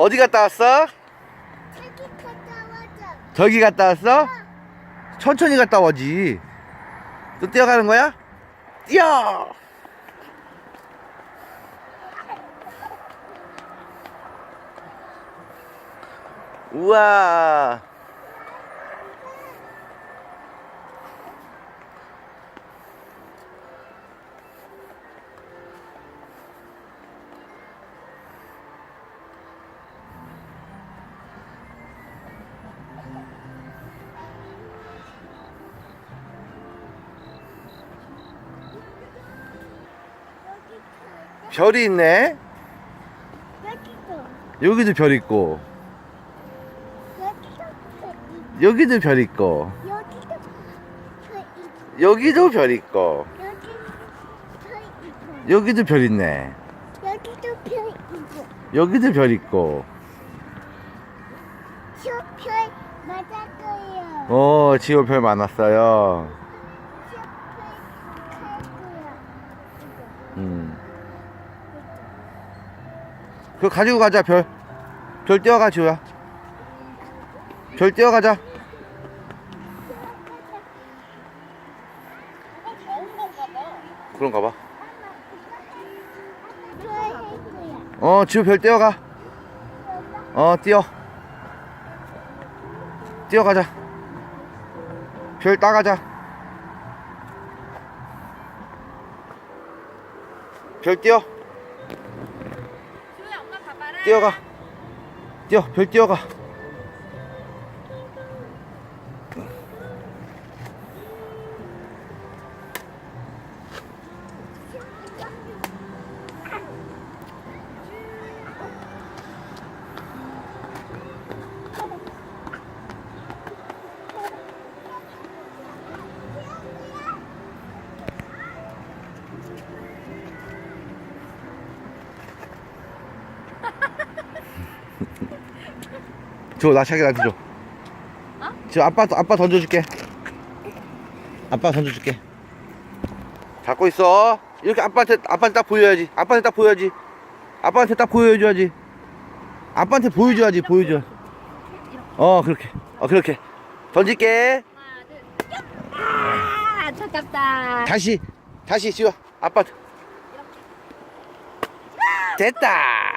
어디 갔다 왔어? 저기 갔다 와줘. 저기 갔다 왔어? 천천히 갔다 오지. 또 뛰어가는 거야? 뛰어! 우와. 별이 있네. 여기도 여기도 별 있고, 여기도 여기도 별 있고, 여기도 저 있고 여기도 별 있고, 여기 저 있고 여기도 별 있네. 여기도 별 있고 여기도 별 있고. 저별 맞았어요. 어, 지호 별 많았어요. 저별 칼고요. 음. 그거 가지고 가자, 별. 별 띄어가, 지호야. 별 띄어가자. 그런가 봐. 어, 지호 별 띄어가. 어, 뛰어. 뛰어가자. 별 따가자. 별 뛰어. 뛰어가. 뛰어. 별 뛰어가. 저 나차게 나한테 줘. 저 아빠 아빠 던져줄게. 아빠 던져줄게. 잡고 있어. 이렇게 아빠한테 아빠한테 딱 보여야지. 아빠한테 딱 보여야지. 아빠한테 딱 보여줘야지. 아빠한테 보여줘야지. 보여줘. 어 그렇게. 어 그렇게. 던질게. 아, 차깝다. 다시 다시 지워. 아빠한테. 됐다.